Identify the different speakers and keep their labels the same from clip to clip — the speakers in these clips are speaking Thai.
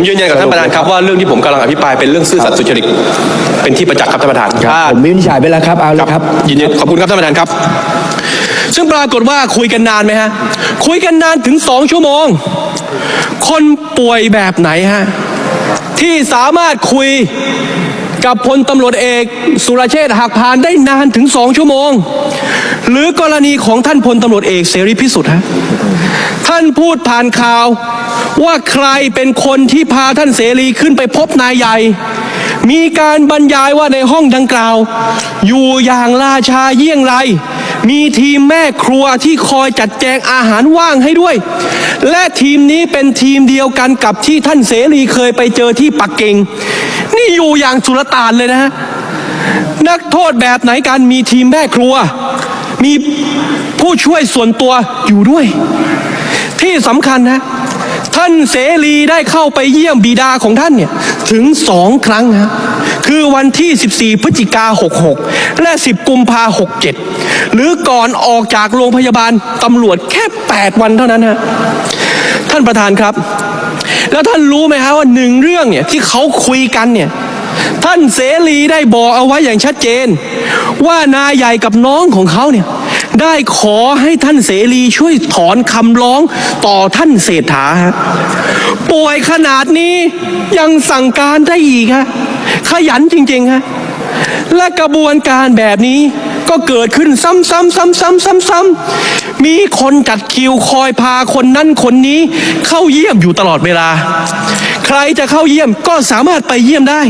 Speaker 1: ผมยืนยันกับท่านประธานครับว่าเรื่องที่ผมกำลังอภิปรายเป็นเรื่องซื่อสัตย์สุจริตเป็นที่ประจักษ์ครับท่านประธาน
Speaker 2: ครับ
Speaker 1: ถ้า
Speaker 2: ผมวินิจฉัยไปแล้วครับเอาเลยครับ
Speaker 1: ยืนยันขอบคุณครับท่านประธานครับ ซึ่งปรากฏว่าคุยกันนานไหมฮะ คุยกันนานถึงสองชั่วโมง คนป่วยแบบไหนฮะ ที่สามารถคุยกับพลตำรวจเอกสุรเชษฐ์หักพานได้นานถึงสองชั่วโมง หรือกรณีของท่านพลตำรวจเอกเสรีพิสุทธิ์ฮะ ท่านพูดผ่านข่าว ว่าใครเป็นคนที่พาท่านเสรีขึ้นไปพบนายใหญ่ มีการบรรยายว่าในห้องดังกล่าว อยู่อย่างราชาเยี่ยงไร มีทีมแม่ครัวที่คอยจัดแจงอาหารว่างให้ด้วย และทีมนี้เป็นทีมเดียวกันกับที่ท่านเสรีเคยไปเจอที่ปักกิ่ง นี่อยู่อย่างสุลต่านเลยนะฮะนักโทษแบบไหนกันมีทีมแม่ครัว มีผู้ช่วยส่วนตัวอยู่ด้วย ที่สำคัญนะ ท่านเสรีได้เข้าไปเยี่ยมบิดาของท่านเนี่ยถึงสองครั้งนะคือวันที่ 14 พฤศจิกา 66 และ 10 กุมภา 67 หรือก่อนออกจากโรงพยาบาลตำรวจแค่ 8 วันเท่านั้นฮะท่านประธานครับ แล้วท่านรู้ไหมฮะว่าหนึ่งเรื่องเนี่ยที่เขาคุยกันเนี่ยท่านเสรีได้บอกเอาไว้อย่างชัดเจน ว่านายใหญ่กับน้องของเขาเนี่ย ได้ขอให้ท่านเสรีช่วยถอนคำร้องต่อท่านเศรษฐาป่วยขนาดนี้ยังสั่งการได้อีกฮะขยันจริงๆฮะและกระบวนการแบบนี้ก็เกิดขึ้นซ้ำๆซ้ำๆๆๆมีคนจัดคิวคอยพาคนนั้นคนนี้เข้าเยี่ยมอยู่ตลอดเวลา ใครจะเข้าเยี่ยมก็สามารถไปเยี่ยมได้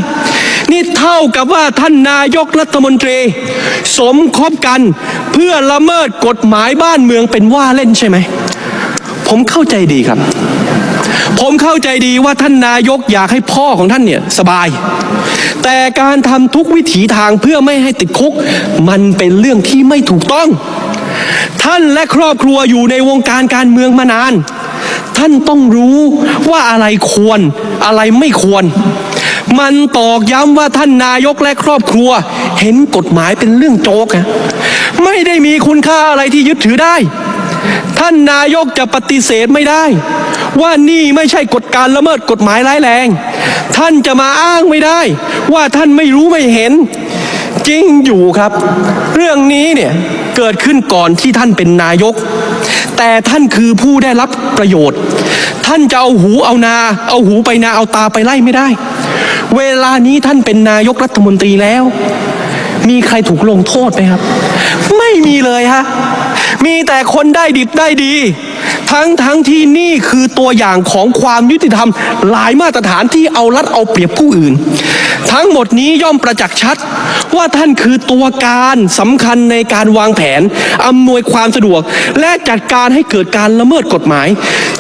Speaker 1: นี่เท่ากับว่าท่านนายกรัฐมนตรี สมคบกันเพื่อละเมิดกฎหมายบ้านเมืองเป็นว่าเล่นใช่ไหม ผมเข้าใจดีครับ ผมเข้าใจดีว่าท่านนายกอยากให้พ่อของท่านเนี่ยสบาย แต่การทำทุกวิถีทางเพื่อไม่ให้ติดคุก มันเป็นเรื่องที่ไม่ถูกต้อง ท่านและครอบครัวอยู่ในวงการการเมืองมานาน ท่านต้องรู้ว่าอะไรควรอะไรไม่ควร มันตอกย้ำว่าท่านนายกและครอบครัว เห็นกฎหมายเป็นเรื่องโจกอะไม่ได้มีคุณค่าอะไรที่ยึดถือได้ ท่านนายกจะปฏิเสธไม่ได้ ว่านี่ไม่ใช่กฎการละเมิดกฎหมายร้ายแรง ท่านจะมาอ้างไม่ได้ ว่าท่านไม่รู้ไม่เห็น จริงอยู่ครับ เรื่องนี้เนี่ยเกิดขึ้นก่อนที่ท่านเป็นนายก แต่ท่านคือผู้ได้รับประโยชน์ ท่านจะเอาหูเอานา เอาหูไปนาเอาตาไปไล่ไม่ได้ เวลานี้ท่านเป็นนายกรัฐมนตรีแล้ว มีใครถูกลงโทษไหมครับ ไม่มีเลยฮะ มีแต่คนได้ดิบได้ดี ทั้งทั้งที่นี่คือตัวอย่างของความยุติธรรม หลายมาตรฐานที่เอารัดเอาเปรียบผู้อื่น ทั้งหมดนี้ย่อมประจักษ์ชัด ว่าท่านคือตัวการสำคัญในการวางแผนอำนวยความสะดวก และจัดการให้เกิดการละเมิดกฎหมาย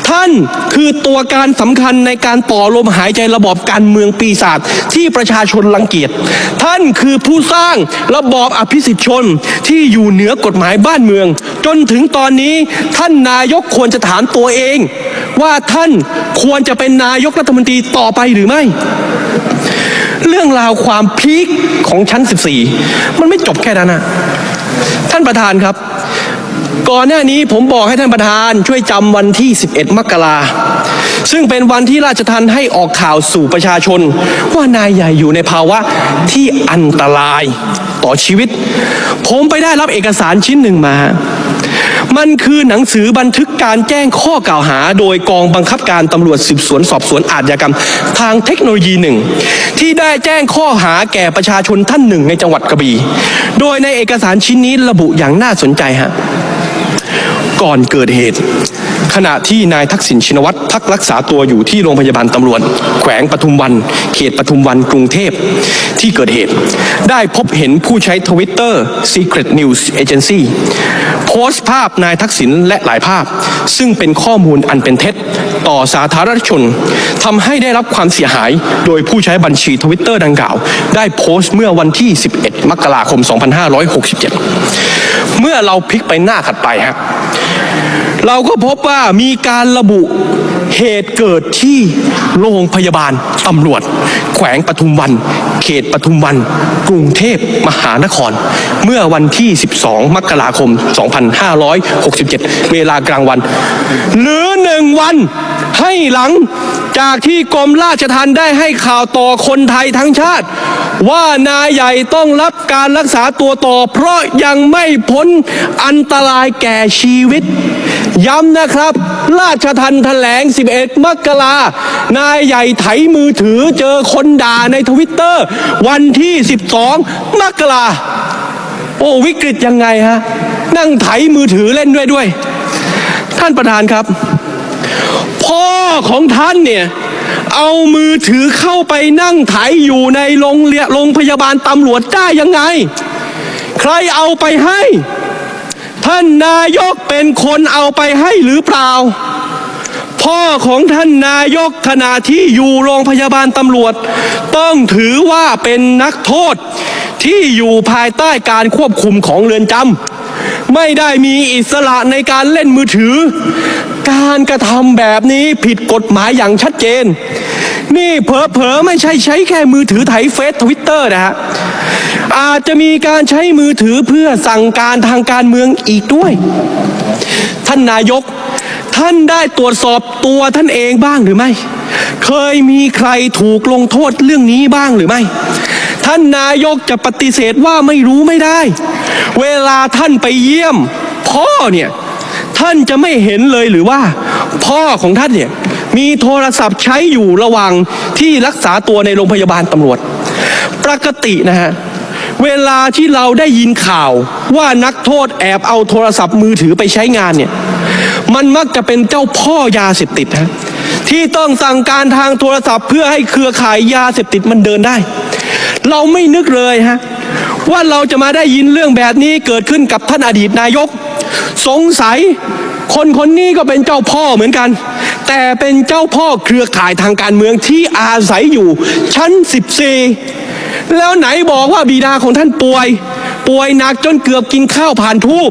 Speaker 1: ท่านคือตัวการสำคัญในการต่อลมหายใจระบอบการเมืองปีศาจที่ประชาชนรังเกียจท่านคือผู้สร้างระบอบอภิสิทธิชนที่อยู่เหนือกฎหมายบ้านเมือง จนถึงตอนนี้ท่านนายกควรจะถามตัวเอง ว่าท่านควรจะเป็นนายกรัฐมนตรีต่อไปหรือไม่ เรื่องราวความพีคของชั้น 14 มันไม่จบแค่นั้นนะท่านประธานครับ ก่อนหน้านี้ผมบอกให้ท่านประธานช่วยจำวันที่ 11 มกราซึ่งเป็นวันที่ราชทันให้ออกข่าวสู่ประชาชน ว่านายใหญ่อยู่ในภาวะที่อันตรายต่อชีวิต ผมไปได้รับเอกสารชิ้นหนึ่งมา มันคือหนังสือบันทึกการแจ้งข้อกล่าวหา โดยกองบังคับการตำรวจสืบสวนสอบสวนอาชญากรรม ทางเทคโนโลยีหนึ่ง ที่ได้แจ้งข้อหาแก่ประชาชนท่านหนึ่งในจังหวัดกระบี่โดยในเอกสารชิ้นนี้ระบุอย่างน่าสนใจฮะก่อนเกิดเหตุ ขณะที่นายทักษิณชินวัตรพักรักษาตัวอยู่ที่โรงพยาบาลตำรวจ แขวงปทุมวัน เขตปทุมวันกรุงเทพที่เกิดเหตุ ได้พบเห็นผู้ใช้ทวิตเตอร์ Secret News Agency โพสต์ภาพนายทักษิณและหลายภาพ ซึ่งเป็นข้อมูลอันเป็นเท็จ ต่อสาธารณชนทำให้ได้รับความเสียหาย โดยผู้ใช้บัญชีทวิตเตอร์ดังกล่าว ได้โพสต์เมื่อวันที่ 11 มกราคม 2567 เมื่อเราพลิกไปหน้าถัดไปฮะ เราก็พบว่ามีการระบุเหตุเกิดที่โรงพยาบาลตำรวจ แขวงปทุมวัน เขตปทุมวัน กรุงเทพมหานคร เมื่อวันที่ 12 มกราคม 2567 เวลากลางวัน หรือหนึ่งวันให้หลังจากที่กรมราชทัณฑ์ได้ให้ข่าวต่อคนไทยทั้งชาติ ว่านายใหญ่ต้องรับการรักษาตัวต่อ เพราะยังไม่พ้นอันตรายแก่ชีวิต ย้ำนะครับ ราชทันแถลง 11 มกรานายใหญ่ไถมือถือเจอคนด่าในทวิตเตอร์ วันที่ 12 มกรา โอ้วิกฤตยังไงฮะนั่งไถมือถือเล่นด้วยด้วย ท่านประธานครับ พ่อของท่านเนี่ยเอามือถือเข้าไปนั่งไถอยู่ในโรงเรียโรงพยาบาลตำรวจได้ยังไง ใครเอาไปให้ ท่านนายกเป็นคนเอาไปให้หรือเปล่า พ่อของท่านนายกขณะที่อยู่โรงพยาบาลตำรวจ ต้องถือว่าเป็นนักโทษที่อยู่ภายใต้การควบคุมของเรือนจำไม่ได้มีอิสระในการเล่นมือถือ การกระทำแบบนี้ผิดกฎหมายอย่างชัดเจน นี่เผลอๆไม่ใช่ใช้แค่มือถือไถเฟซทวิตเตอร์นะฮะอาจจะมีการใช้มือถือเพื่อสั่งการทางการเมืองอีกด้วย ท่านนายก ท่านได้ตรวจสอบตัวท่านเองบ้างหรือไม่ เคยมีใครถูกลงโทษเรื่องนี้บ้างหรือไม่ ท่านนายกจะปฏิเสธว่าไม่รู้ไม่ได้ เวลาท่านไปเยี่ยม พ่อเนี่ย ท่านจะไม่เห็นเลยหรือว่า พ่อของท่านเนี่ยมีโทรศัพท์ใช้อยู่ระหว่างที่รักษาตัวในโรงพยาบาลตำรวจ ปกตินะฮะเวลาที่เราได้ยินข่าวว่านักโทษแอบเอาโทรศัพท์มือถือไปใช้งานเนี่ย มันมักจะเป็นเจ้าพ่อยาเสพติดฮะที่ต้องสั่งการทางโทรศัพท์ เพื่อให้เครือข่ายยาเสพติดมันเดินได้ เราไม่นึกเลยฮะว่าเราจะมาได้ยินเรื่องแบบนี้เกิดขึ้นกับท่านอดีตนายก สงสัยคนคนนี้ก็เป็นเจ้าพ่อเหมือนกัน แต่เป็นเจ้าพ่อเครือข่ายทางการเมืองที่อาศัยอยู่ชั้น 14 แล้วไหนบอกว่าบิดาของท่านป่วย ป่วยหนักจนเกือบกินข้าวผ่านทูบ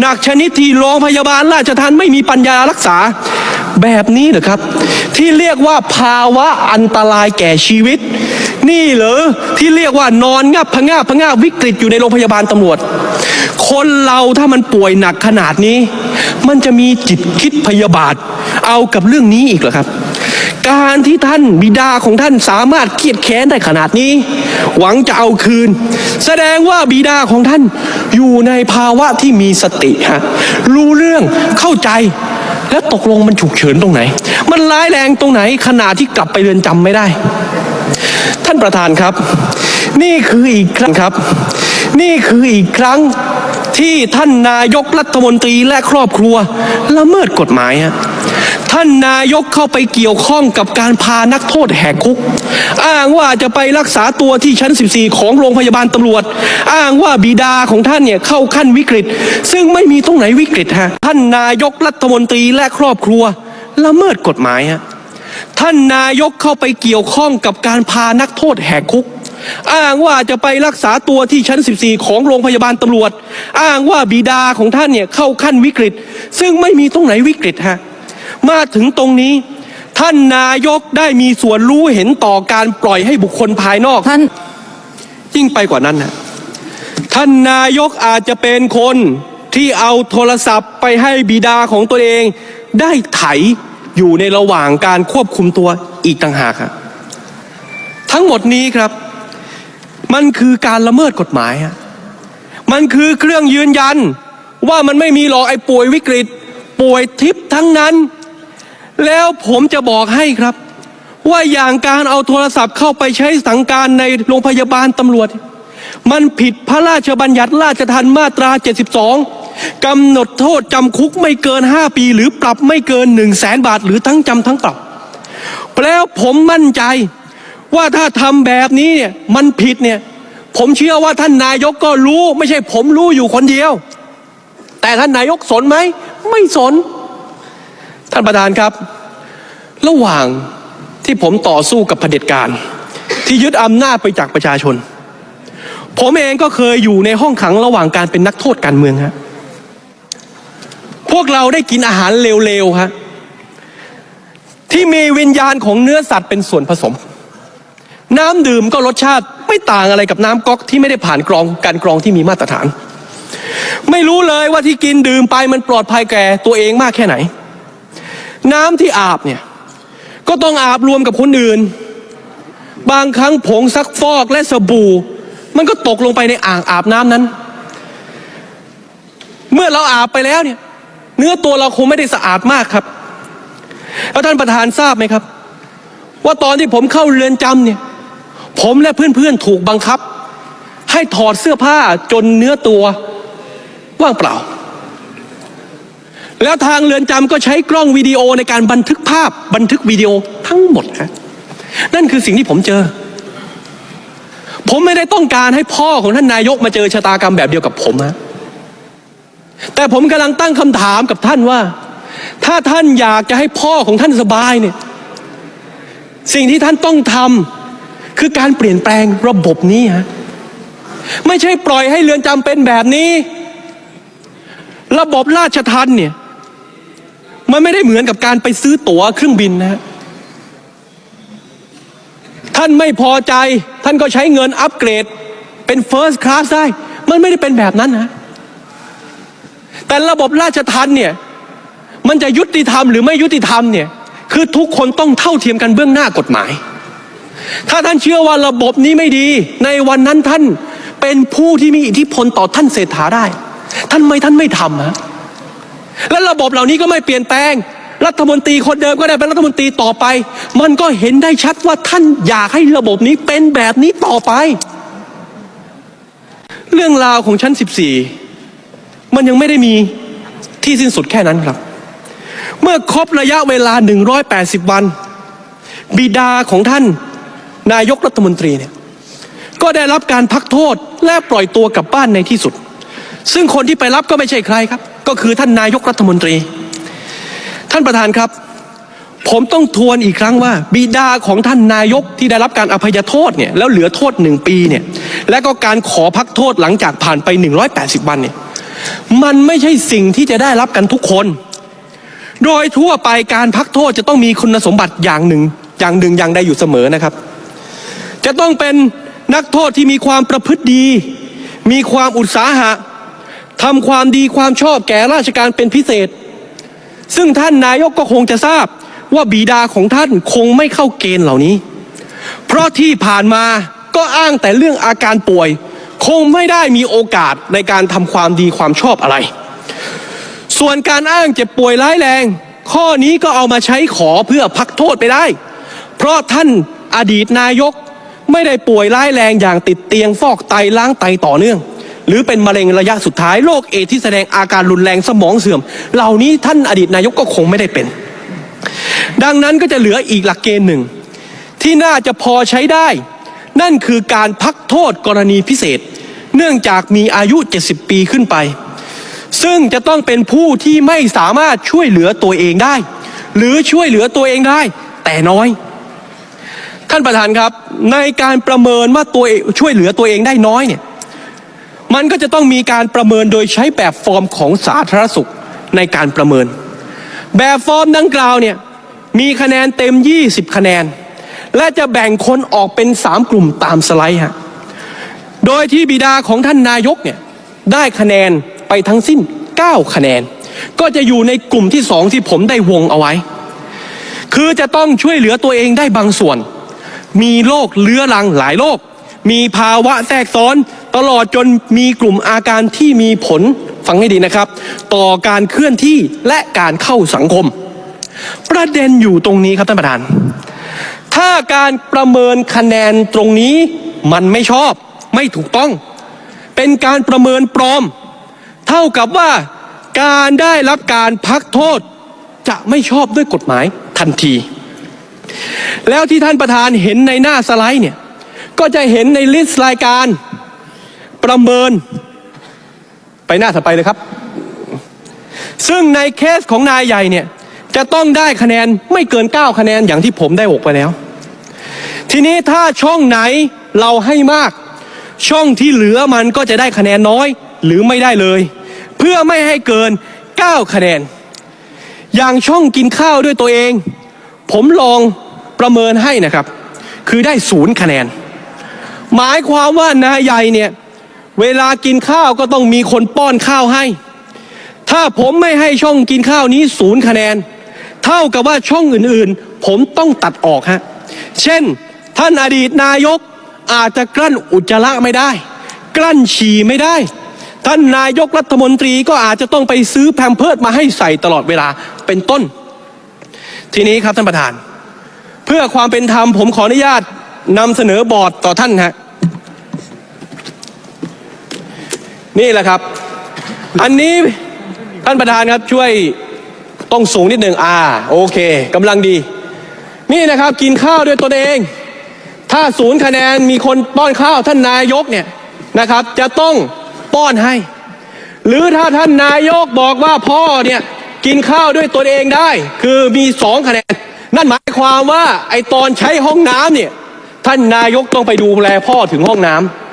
Speaker 1: หนักชนิดที่โรงพยาบาลราชทันไม่มีปัญญารักษาแบบนี้เหรอครับ ที่เรียกว่าภาวะอันตรายแก่ชีวิต นี่เหรอที่เรียกว่านอนงับพงาบพงาบวิกฤตอยู่ในโรงพยาบาลตำรวจ คนเราถ้ามันป่วยหนักขนาดนี้ มันจะมีจิตคิดพยาบาท เอากับเรื่องนี้อีกเหรอครับ การที่ท่านบิดาของท่านสามารถเครียดแค้นได้ขนาดนี้ หวังจะเอาคืน แสดงว่าบิดาของท่านอยู่ในภาวะที่มีสติฮะรู้เรื่องเข้าใจแล้วตกลงมันฉุกเฉินตรงไหน มันร้ายแรงตรงไหนขนาดที่กลับไปเรือนจำไม่ได้ ท่านประธานครับ นี่คืออีกครั้งครับ นี่คืออีกครั้งที่ท่านนายกรัฐมนตรีและครอบครัวละเมิดกฎหมายฮะ ท่านนายกเข้าไปเกี่ยวข้องกับการพานักโทษแหกคุก อ้างว่าจะไปรักษาตัวที่ชั้น 14 ของโรงพยาบาลตำรวจ อ้างว่าบิดาของท่านเนี่ยเข้าขั้นวิกฤต ซึ่งไม่มีตรงไหนวิกฤตฮะท่านนายกรัฐมนตรีและครอบครัวละเมิดกฎหมายฮะท่านนายกเข้าไปเกี่ยวข้องกับการพานักโทษแหกคุก อ้างว่าจะไปรักษาตัวที่ชั้น 14 ของโรงพยาบาลตำรวจ อ้างว่าบิดาของท่านเนี่ยเข้าขั้นวิกฤต ซึ่งไม่มีตรงไหนวิกฤตฮะ มาถึงตรงนี้ ท่านนายกได้มีส่วนรู้เห็นต่อการปล่อยให้บุคคลภายนอก
Speaker 2: ท่าน
Speaker 1: ยิ่งไปกว่านั้นนะท่านนายกอาจจะเป็นคนที่เอาโทรศัพท์ไปให้บิดาของตัวเอง ได้ไถอยู่ในระหว่างการควบคุมตัวอีกต่างหากครับทั้งหมดนี้ครับ มันคือการละเมิดกฎหมายฮะมันคือเครื่องยืนยันว่ามันไม่มีหรอกไอ้ป่วยวิกฤต ป่วยทิพย์ทั้งนั้น แล้วผมจะบอกให้ครับ ว่าอย่างการเอาโทรศัพท์เข้าไปใช้สังการในโรงพยาบาลตำรวจ มันผิดพระราชบัญญัติราชทัณฑ์มาตรา 72 กำหนดโทษจำคุกไม่เกิน 5 ปี หรือปรับไม่เกิน 1 0 0 0 0แสนบาท หรือทั้งจำทั้งปรับ แล้วผมมั่นใจว่าถ้าทำแบบนี้เนี่ยมันผิดเนี่ยผมเชื่อว่าท่านนายกก็รู้ ไม่ใช่ผมรู้อยู่คนเดียว แต่ท่านนายกสนไหม ไม่สน ท่านประธานครับ ระหว่างที่ผมต่อสู้กับเผด็จการ ที่ยึดอำนาจไปจากประชาชน ผมเองก็เคยอยู่ในห้องขังระหว่างการเป็นนักโทษการเมืองฮะพวกเราได้กินอาหารเร็วๆฮะที่มีวิญญาณของเนื้อสัตว์เป็นส่วนผสม น้ำดื่มก็รสชาติไม่ต่างอะไรกับน้ำก๊อกที่ไม่ได้ผ่านกรองการกรองที่มีมาตรฐาน ไม่รู้เลยว่าที่กินดื่มไปมันปลอดภัยแก่ตัวเองมากแค่ไหน น้ำที่อาบเนี่ย ก็ต้องอาบรวมกับคนอื่น บางครั้งผงซักฟอกและสบู่ มันก็ตกลงไปในอ่างอาบน้ำนั้น เมื่อเราอาบไปแล้วเนี่ย เนื้อตัวเราคงไม่ได้สะอาดมากครับ แล้วท่านประธานทราบไหมครับ ว่าตอนที่ผมเข้าเรือนจำเนี่ย ผมและเพื่อนๆถูกบังคับ ให้ถอดเสื้อผ้าจนเนื้อตัวว่างเปล่า แล้วทางเรือนจำก็ใช้กล้องวิดีโอในการบันทึกภาพบันทึกวิดีโอทั้งหมดฮะนั่นคือสิ่งที่ผมเจอ ผมไม่ได้ต้องการให้พ่อของท่านนายกมาเจอชะตากรรมแบบเดียวกับผมฮะแต่ผมกำลังตั้งคำถามกับท่านว่า ถ้าท่านอยากจะให้พ่อของท่านสบายเนี่ยสิ่งที่ท่านต้องทำคือการเปลี่ยนแปลงระบบนี้ฮะไม่ใช่ปล่อยให้เรือนจำเป็นแบบนี้ ระบบราชทันเนี่ย มันไม่ได้เหมือนกับการไปซื้อตั๋วเครื่องบินนะฮะท่านไม่พอใจ ท่านก็ใช้เงินอัปเกรดเป็นเฟิร์สคลาสได้ มันไม่ได้เป็นแบบนั้นนะ แต่ระบบราชทันเนี่ย มันจะยุติธรรมหรือไม่ยุติธรรมเนี่ย คือทุกคนต้องเท่าเทียมกันเบื้องหน้ากฎหมาย ถ้าท่านเชื่อว่าระบบนี้ไม่ดี ในวันนั้นท่านเป็นผู้ที่มีอิทธิพลต่อท่านเศรษฐาได้ ท่านไม่ท่านไม่ทำฮะ และระบบเหล่านี้ก็ไม่เปลี่ยนแปลง รัฐมนตรีคนเดิมก็ได้เป็นรัฐมนตรีต่อไป มันก็เห็นได้ชัดว่าท่านอยากให้ระบบนี้เป็นแบบนี้ต่อไป เรื่องราวของชั้น 14 มันยังไม่ได้มีที่สิ้นสุดแค่นั้นครับ เมื่อครบระยะเวลา 180 วัน บิดาของท่านนายกรัฐมนตรีเนี่ยก็ได้รับการพักโทษและปล่อยตัวกลับบ้านในที่สุด ซึ่งคนที่ไปรับก็ไม่ใช่ใครครับ ก็คือท่านนายกรัฐมนตรี ท่านประธานครับ ผมต้องทวนอีกครั้งว่า บิดาของท่านนายกที่ได้รับการอภัยโทษเนี่ยแล้วเหลือโทษหนึ่งปีเนี่ยและก็การขอพักโทษหลังจากผ่านไป 180 วันเนี่ยมันไม่ใช่สิ่งที่จะได้รับกันทุกคน โดยทั่วไปการพักโทษจะต้องมีคุณสมบัติอย่างหนึ่ง อย่างหนึ่งอย่างใดอยู่เสมอนะครับ จะต้องเป็นนักโทษที่มีความประพฤติดี มีความอุตสาหะ ทำความดีความชอบแก่ราชการเป็นพิเศษ ซึ่งท่านนายกก็คงจะทราบว่าบิดาของท่านคงไม่เข้าเกณฑ์เหล่านี้ เพราะที่ผ่านมาก็อ้างแต่เรื่องอาการป่วย คงไม่ได้มีโอกาสในการทำความดีความชอบอะไร ส่วนการอ้างเจ็บป่วยร้ายแรง ข้อนี้ก็เอามาใช้ขอเพื่อพักโทษไปได้ เพราะท่านอดีตนายกไม่ได้ป่วยร้ายแรงอย่างติดเตียงฟอกไตล้างไตต่อเนื่อง หรือเป็นมะเร็งระยะสุดท้ายโรคเอดที่แสดงอาการรุนแรงสมองเสื่อม เหล่านี้ท่านอดีตนายกก็คงไม่ได้เป็น ดังนั้นก็จะเหลืออีกหลักเกณฑ์หนึ่ง ที่น่าจะพอใช้ได้ นั่นคือการพักโทษกรณีพิเศษ เนื่องจากมีอายุ 70 ปีขึ้นไป ซึ่งจะต้องเป็นผู้ที่ไม่สามารถช่วยเหลือตัวเองได้ หรือช่วยเหลือตัวเองได้ แต่น้อยท่านประธานครับในการประเมินว่าตัวช่วยเหลือตัวเองได้น้อยเนี่ย มันก็จะต้องมีการประเมินโดยใช้แบบฟอร์มของสาธารณสุขในการประเมิน แบบฟอร์มดังกล่าวเนี่ยมีคะแนนเต็ม 20 คะแนน และจะแบ่งคนออกเป็น 3 กลุ่มตามสไลด์ฮะโดยที่บิดาของท่านนายกเนี่ยได้คะแนนไปทั้งสิ้น 9 คะแนน ก็จะอยู่ในกลุ่มที่สองที่ผมได้วงเอาไว้ คือจะต้องช่วยเหลือตัวเองได้บางส่วน มีโรคเลื้อรังหลายโรค มีภาวะแทรกซ้อน ตลอดจนมีกลุ่มอาการที่มีผลฟังให้ดีนะครับ ต่อการเคลื่อนที่และการเข้าสังคม ประเด็นอยู่ตรงนี้ครับท่านประธาน ถ้าการประเมินคะแนนตรงนี้มันไม่ชอบ ไม่ถูกต้อง เป็นการประเมินปลอม เท่ากับว่าการได้รับการพักโทษจะไม่ชอบด้วยกฎหมายทันที แล้วที่ท่านประธานเห็นในหน้าสไลด์เนี่ย ก็จะเห็นในลิสต์รายการประเมิน ไปหน้าถัดไปเลยครับ ซึ่งในเคสของนายใหญ่เนี่ยจะต้องได้คะแนนไม่เกิน 9 คะแนนอย่างที่ผมได้บอกไปแล้ว ทีนี้ถ้าช่องไหนเราให้มาก ช่องที่เหลือมันก็จะได้คะแนนน้อยหรือไม่ได้เลย เพื่อไม่ให้เกิน 9 คะแนน อย่างช่องกินข้าวด้วยตัวเอง ผมลองประเมินให้นะครับ คือได้ศูนย์คะแนน หมายความว่านายใหญ่เนี่ย เวลากินข้าวก็ต้องมีคนป้อนข้าวให้ ถ้าผมไม่ให้ช่องกินข้าวนี้ศูนย์คะแนน เท่ากับว่าช่องอื่นๆ ผมต้องตัดออกฮะ เช่น ท่านอดีตนายกอาจจะกลั้นอุจจาระไม่ได้ กลั้นฉี่ไม่ได้ ท่านนายกรัฐมนตรีก็อาจจะต้องไปซื้อแพมเพิร์ดมาให้ใส่ตลอดเวลาเป็นต้น ทีนี้ครับท่านประธาน เพื่อความเป็นธรรมผมขออนุญาตนำเสนอบอร์ดต่อท่านฮะ นี่แหละครับ อันนี้ท่านประธานครับช่วยต้องสูงนิดหนึ่งอ่า โอเคกำลังดี นี่นะครับกินข้าวด้วยตนเอง ถ้าศูนย์คะแนนมีคนป้อนข้าวท่านนายกเนี่ยนะครับ จะต้องป้อนให้ หรือถ้าท่านนายกบอกว่าพ่อเนี่ยกินข้าวด้วยตนเองได้ คือมีสองคะแนน นั่นหมายความว่าไอตอนใช้ห้องน้ำเนี่ยท่านนายกต้องไปดูแลพ่อถึงห้องน้ำ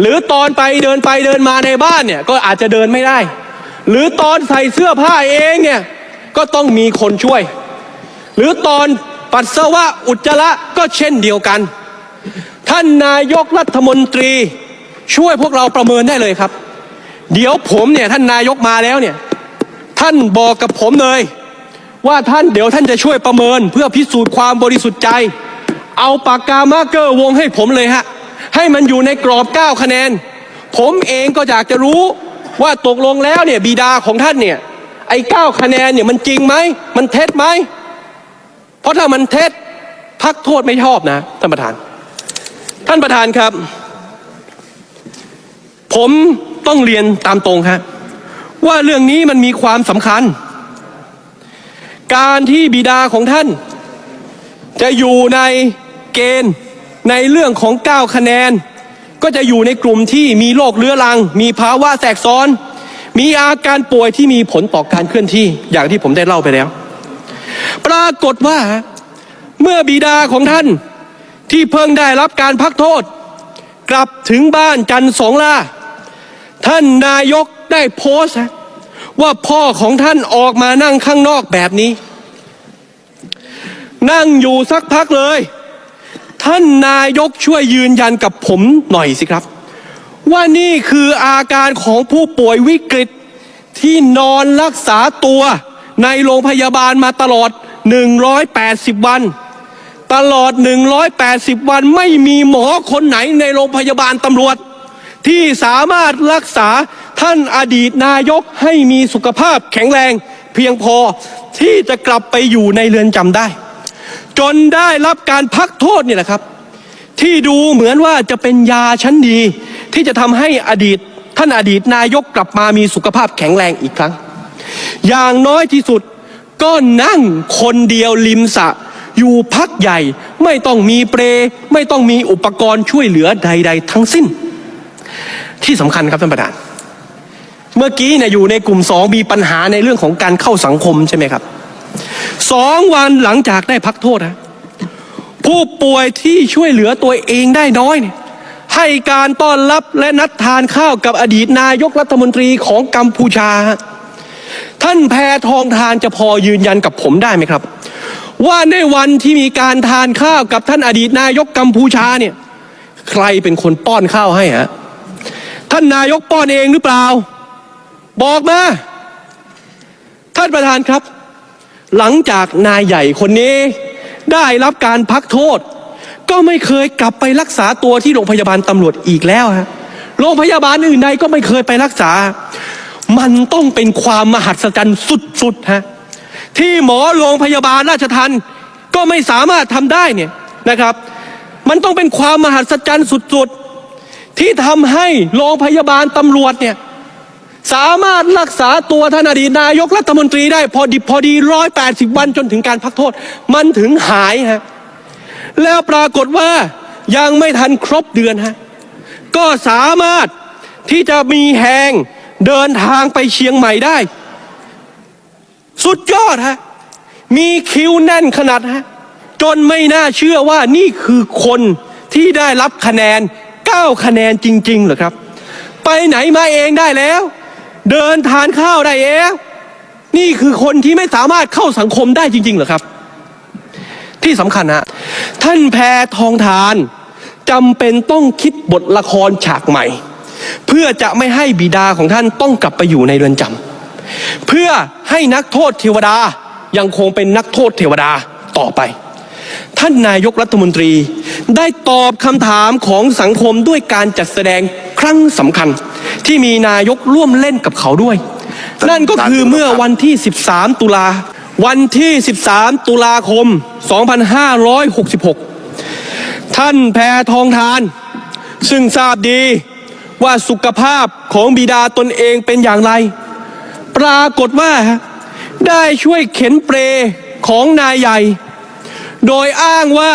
Speaker 1: หรือตอนไปเดินไปเดินมาในบ้านเนี่ยก็อาจจะเดินไม่ได้ หรือตอนใส่เสื้อผ้าเองเนี่ยก็ต้องมีคนช่วย หรือตอนปัสสาวะอุจจาระก็เช่นเดียวกัน ท่านนายกรัฐมนตรีช่วยพวกเราประเมินได้เลยครับ เดี๋ยวผมเนี่ยท่านนายกมาแล้วเนี่ยท่านบอกกับผมเลย ว่าท่านเดี๋ยวท่านจะช่วยประเมินเพื่อพิสูจน์ความบริสุทธิ์ใจ เอาปากกามาร์กเกอร์วงให้ผมเลยฮะ ให้มันอยู่ในกรอบ 9 คะแนน ผมเองก็อยากจะรู้ว่าตกลงแล้วเนี่ยบิดาของท่านเนี่ย ไอ้9คะแนนเนี่ยมันจริงไหม มันเท็จไหม เพราะถ้ามันเท็จพักโทษไม่ชอบนะท่านประธาน ท่านประธานครับ ผมต้องเรียนตามตรงครับว่าเรื่องนี้มันมีความสำคัญ การที่บิดาของท่าน จะอยู่ในเกณฑ์ ในเรื่องของ 9 คะแนน ก็จะอยู่ในกลุ่มที่มีโรคเรื้อรัง มีภาวะแทรกซ้อน มีอาการป่วยที่มีผลต่อการเคลื่อนที่ อย่างที่ผมได้เล่าไปแล้ว ปรากฏว่าเมื่อบิดาของท่านที่เพิ่งได้รับการพักโทษ กลับถึงบ้านจันสองล่า ท่านนายกได้โพสต์ว่าพ่อของท่านออกมานั่งข้างนอกแบบนี้ นั่งอยู่สักพักเลย ท่านนายกช่วยยืนยันกับผมหน่อยสิครับ ว่านี่คืออาการของผู้ป่วยวิกฤตที่นอนรักษาตัวในโรงพยาบาลมาตลอด 180 วัน ตลอด 180 วันไม่มีหมอคนไหนในโรงพยาบาลตำรวจ ที่สามารถรักษาท่านอดีตนายกให้มีสุขภาพแข็งแรง เพียงพอที่จะกลับไปอยู่ในเรือนจำได้ จนได้รับการพักโทษนี่แหละครับ ที่ดูเหมือนว่าจะเป็นยาชั้นดี ที่จะทำให้อดีตท่านอดีตนายกกลับมามีสุขภาพแข็งแรงอีกครั้ง อย่างน้อยที่สุดก็นั่งคนเดียวริมสระอยู่พักใหญ่ไม่ต้องมีเปร ไม่ต้องมีอุปกรณ์ช่วยเหลือใด ๆ ทั้งสิ้น ที่สำคัญครับท่านประธาน เมื่อกี้เนี่ยอยู่ในกลุ่มสองมีปัญหาในเรื่องของการเข้าสังคมใช่ไหมครับ สองวันหลังจากได้พักโทษนะผู้ป่วยที่ช่วยเหลือตัวเองได้น้อยเนี่ยให้การต้อนรับและนัดทานข้าวกับอดีตนายกรัฐมนตรีของกัมพูชา ท่านแพทองทานจะพอยืนยันกับผมได้ไหมครับ ว่าในวันที่มีการทานข้าวกับท่านอดีตนายกกัมพูชาเนี่ย ใครเป็นคนป้อนข้าวให้ฮะท่านนายกป้อนเองหรือเปล่า บอกมา ท่านประธานครับ หลังจากนายใหญ่คนนี้ ได้รับการพักโทษ ก็ไม่เคยกลับไปรักษาตัวที่โรงพยาบาลตำรวจอีกแล้วฮะโรงพยาบาลอื่นใดก็ไม่เคยไปรักษา มันต้องเป็นความมหัศจรรย์สุดๆฮะที่หมอโรงพยาบาลราชทันก็ไม่สามารถทำได้เนี่ยนะครับ มันต้องเป็นความมหัศจรรย์สุดๆ ที่ทำให้โรงพยาบาลตำรวจเนี่ย สามารถรักษาตัวท่านอดีตนายกรัฐมนตรีได้พอดิบพอดีร้อยแปดสิบวันจนถึงการพักโทษ มันถึงหายฮะแล้วปรากฏว่ายังไม่ทันครบเดือนฮะก็สามารถที่จะมีแหงเดินทางไปเชียงใหม่ได้ สุดยอดฮะมีคิวแน่นขนาดฮะจนไม่น่าเชื่อว่านี่คือคนที่ได้รับคะแนน 9 คะแนนจริง ๆ เหรอครับ ไปไหนมาเองได้แล้ว เดินทานข้าวได้เองนี่คือคนที่ไม่สามารถเข้าสังคมได้จริง ๆ เหรอครับ ที่สำคัญฮะท่านแพทองทานจำเป็นต้องคิดบทละครฉากใหม่ เพื่อจะไม่ให้บิดาของท่านต้องกลับไปอยู่ในเรือนจำเพื่อให้นักโทษเทวดายังคงเป็นนักโทษเทวดาต่อไป ท่านนายกรัฐมนตรีได้ตอบคำถามของสังคมด้วยการจัดแสดงครั้งสำคัญ ที่มีนายกร่วมเล่นกับเขาด้วย นั่นก็คือเมื่อวันที่ 13 ตุลา วันที่ 13 ตุลาคม 2566 ท่านแพทองทาน ซึ่งทราบดีว่าสุขภาพของบิดาตนเองเป็นอย่างไร ปรากฏว่าฮะได้ช่วยเข็นเปรของนายใหญ่ โดยอ้างว่า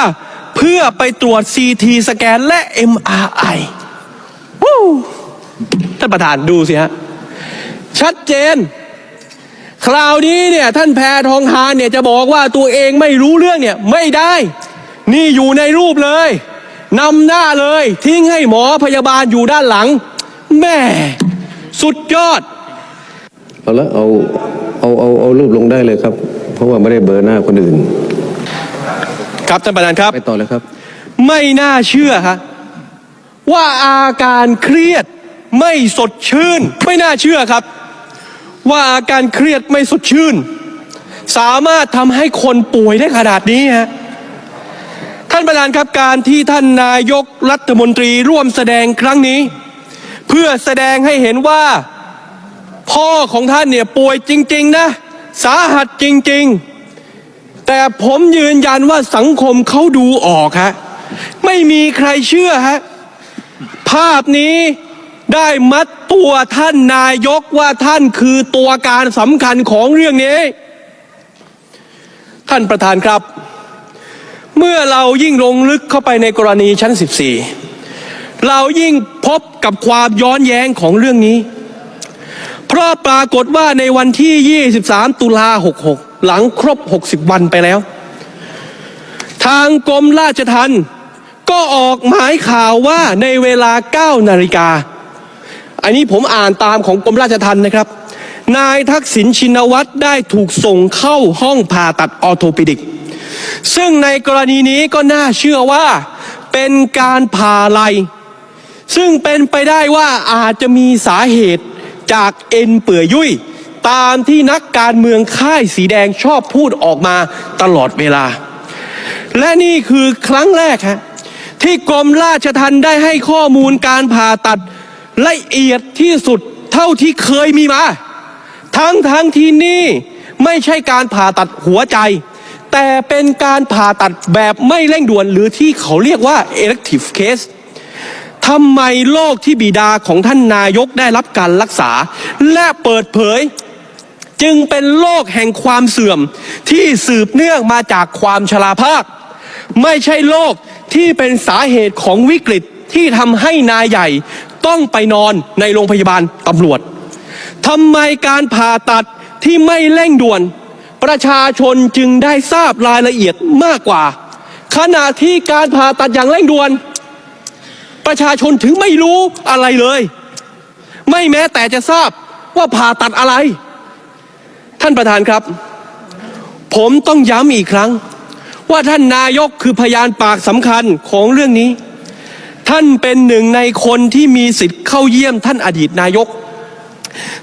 Speaker 1: เพื่อไปตรวจ CT สแกนและ MRI วู้ ท่านประธานดูสิฮะ ชัดเจน คราวนี้เนี่ยท่านแพทองทานเนี่ยจะบอกว่าตัวเองไม่รู้เรื่องเนี่ยไม่ได้ นี่อยู่ในรูปเลยนำหน้าเลยทิ้งให้หมอพยาบาลอยู่ด้านหลัง แม่ สุดยอด
Speaker 2: เอาละเอาเอาเอาเอารูปลงได้เลยครับ เพราะว่าไม่ได้เบอร์หน้าคนอื่น
Speaker 1: ครับท่านประธานครับ
Speaker 2: ไปต่อเลยครับ
Speaker 1: ไม่น่าเชื่อฮะว่าอาการเครียด ไม่สดชื่น ไม่น่าเชื่อครับ ว่าอาการเครียดไม่สดชื่น สามารถทำให้คนป่วยได้ขนาดนี้ฮะท่านประธานครับการที่ท่านนายกรัฐมนตรีร่วมแสดงครั้งนี้ เพื่อแสดงให้เห็นว่า พ่อของท่านเนี่ยป่วยจริง ๆ นะ สาหัสจริง ๆ แต่ผมยืนยันว่าสังคมเขาดูออกฮะไม่มีใครเชื่อฮะภาพนี้ ได้มัดตัวท่านนายกว่าท่านคือตัวการสำคัญของเรื่องนี้ ท่านประธานครับ เมื่อเรายิ่งลงลึกเข้าไปในกรณีชั้น 14 เรายิ่งพบกับความย้อนแย้งของเรื่องนี้ เพราะปรากฏว่าในวันที่ 23 ตุลา 66 หลังครบ 60 วันไปแล้ว ทางกรมราชทัณฑ์ก็ออกหมายข่าวว่าในเวลา 9 นาฬิกา อันนี้ผมอ่านตามของกรมราชทัณฑ์นะครับ นายทักษิณชินวัตรได้ถูกส่งเข้าห้องผ่าตัดออร์โทปิดิก ซึ่งในกรณีนี้ก็น่าเชื่อว่าเป็นการผ่าไหลซึ่งเป็นไปได้ว่าอาจจะมีสาเหตุจากเอ็นเปื่อยยุ่ยตามที่นักการเมืองค่ายสีแดงชอบพูดออกมาตลอดเวลา และนี่คือครั้งแรกฮะที่กรมราชทัณฑ์ได้ให้ข้อมูลการผ่าตัด ละเอียดที่สุดเท่าที่เคยมีมา ทั้งทั้งที่นี่ไม่ใช่การผ่าตัดหัวใจ แต่เป็นการผ่าตัดแบบไม่เร่งด่วนหรือที่เขาเรียกว่า elective case ทำไมโรคที่บิดาของท่านนายกได้รับการรักษา และเปิดเผย จึงเป็นโรคแห่งความเสื่อมที่สืบเนื่องมาจากความชราภาพ ไม่ใช่โรคที่เป็นสาเหตุของวิกฤตที่ทำให้นายใหญ่ ต้องไปนอนในโรงพยาบาลตำรวจทำไมการผ่าตัดที่ไม่เร่งด่วน ประชาชนจึงได้ทราบรายละเอียดมากกว่า ขณะที่การผ่าตัดอย่างเร่งด่วน ประชาชนถึงไม่รู้อะไรเลย ไม่แม้แต่จะทราบว่าผ่าตัดอะไร ท่านประธานครับ ผมต้องย้ำอีกครั้ง ว่าท่านนายกคือพยานปากสำคัญของเรื่องนี้ ท่านเป็นหนึ่งในคนที่มีสิทธิ์เข้าเยี่ยมท่านอดีตนายก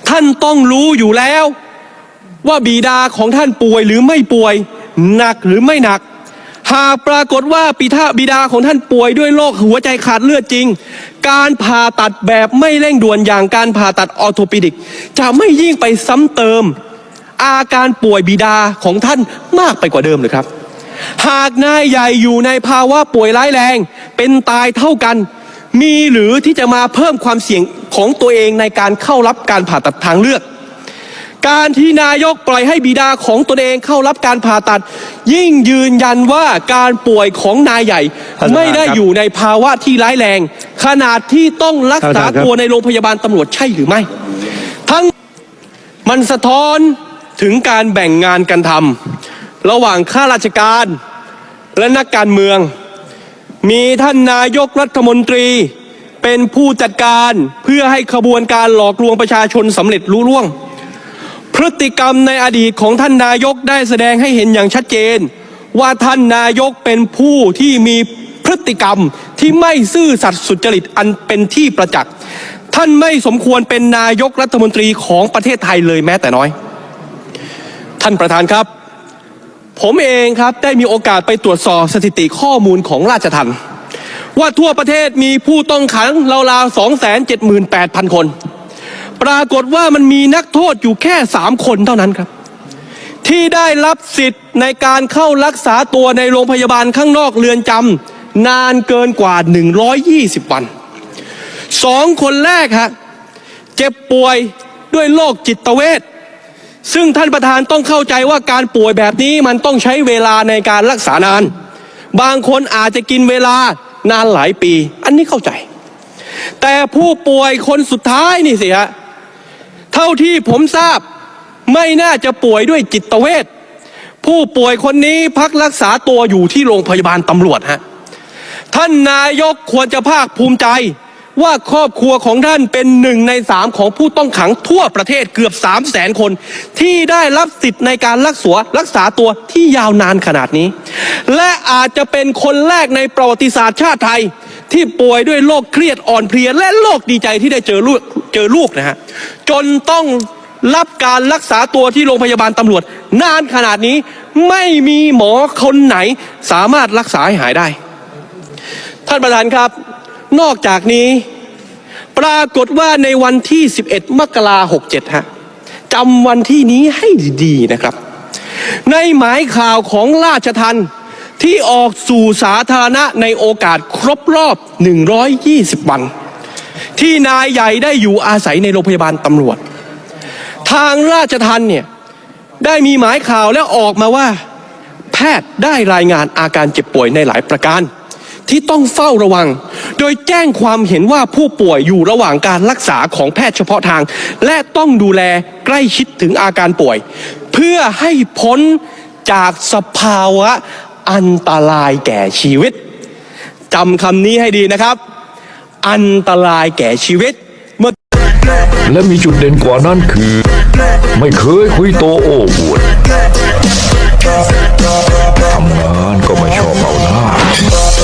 Speaker 1: ท่านต้องรู้อยู่แล้ว ว่าบิดาของท่านป่วยหรือไม่ป่วย หนักหรือไม่หนัก หากปรากฏว่าปิทาบิดาของท่านป่วยด้วยโรคหัวใจขาดเลือดจริง การผ่าตัดแบบไม่เร่งด่วนอย่างการผ่าตัดออโทปิดิก จะไม่ยิ่งไปซ้ำเติม อาการป่วยบิดาของท่านมากไปกว่าเดิมเลยครับ หากนายใหญ่อยู่ในภาวะป่วยร้ายแรง เป็นตายเท่ากัน มีหรือที่จะมาเพิ่มความเสี่ยงของตัวเองในการเข้ารับการผ่าตัดทางเลือก การที่นายกปล่อยให้บิดาของตนเองเข้ารับการผ่าตัด ยิ่งยืนยันว่าการป่วยของนายใหญ่
Speaker 2: ท่านประธาน
Speaker 1: ไม่ได้
Speaker 2: ครับ
Speaker 1: อยู่ในภาวะที่ร้ายแรง ขนาดที่ต้องรักษา
Speaker 2: ท่านประธานครับ
Speaker 1: ตัวในโรงพยาบาลตำรวจใช่หรือไม่ ทั้งมันสะท้อนถึงการแบ่งงานกันทำ ระหว่างข้าราชการและนักการเมือง มีท่านนายกรัฐมนตรีเป็นผู้จัดการเพื่อให้ขบวนการหลอกลวงประชาชนสำเร็จลุล่วง พฤติกรรมในอดีตของท่านนายกได้แสดงให้เห็นอย่างชัดเจน ว่าท่านนายกเป็นผู้ที่มีพฤติกรรมที่ไม่ซื่อสัตย์สุจริตอันเป็นที่ประจักษ์ท่านไม่สมควรเป็นนายกรัฐมนตรีของประเทศไทยเลยแม้แต่น้อย ท่านประธานครับ ผมเองครับได้มีโอกาสไปตรวจสอบสถิติข้อมูลของราชทัณฑ์ว่าทั่วประเทศมีผู้ต้องขังราวๆ278,000 คน ปรากฏว่ามันมีนักโทษอยู่แค่ 3 คนเท่านั้นครับ ที่ได้รับสิทธิ์ในการเข้ารักษาตัวในโรงพยาบาลข้างนอกเรือนจำนานเกินกว่า 120 วันสองคนแรกฮะเจ็บป่วยด้วยโรคจิตเวช ซึ่งท่านประธานต้องเข้าใจว่าการป่วยแบบนี้มันต้องใช้เวลาในการรักษานาน บางคนอาจจะกินเวลานานหลายปี อันนี้เข้าใจ แต่ผู้ป่วยคนสุดท้ายนี่สิฮะเท่าที่ผมทราบไม่น่าจะป่วยด้วยจิตเวชผู้ป่วยคนนี้พักรักษาตัวอยู่ที่โรงพยาบาลตำรวจฮะท่านนายกควรจะภาคภูมิใจ ว่าครอบครัวของท่านเป็นหนึ่งในสามของผู้ต้องขังทั่วประเทศเกือบสามแสนคน ที่ได้รับสิทธิ์ในการรักษารักษาตัวที่ยาวนานขนาดนี้ และอาจจะเป็นคนแรกในประวัติศาสตร์ชาติไทย ที่ป่วยด้วยโรคเครียดอ่อนเพลีย และโรคดีใจที่ได้เจอลูกเจอลูกนะฮะจนต้องรับการรักษาตัวที่โรงพยาบาลตำรวจ นานขนาดนี้ไม่มีหมอคนไหนสามารถรักษาให้หายได้ ท่านประธานครับ นอกจากนี้ ปรากฏว่าในวันที่ 11 มกราหกเจ็ดฮะจำวันที่นี้ให้ดีๆนะครับ ในหมายข่าวของราชทันที่ออกสู่สาธารณะในโอกาสครบรอบ 120 วัน ที่นายใหญ่ได้อยู่อาศัยในโรงพยาบาลตำรวจ ทางราชทันเนี่ยได้มีหมายข่าวแล้วออกมาว่า แพทย์ได้รายงานอาการเจ็บป่วยในหลายประการ ที่ต้องเฝ้าระวัง โดยแจ้งความเห็นว่าผู้ป่วยอยู่ระหว่างการรักษาของแพทย์เฉพาะทาง และต้องดูแลใกล้ชิดถึงอาการป่วย เพื่อให้พ้นจากสภาวะอันตรายแก่ชีวิตจำคำนี้ให้ดีนะครับ อันตรายแก่ชีวิตเมื่อ
Speaker 3: และมีจุดเด่นกว่านั้นคือ ไม่เคยคุยโตโอ้อวด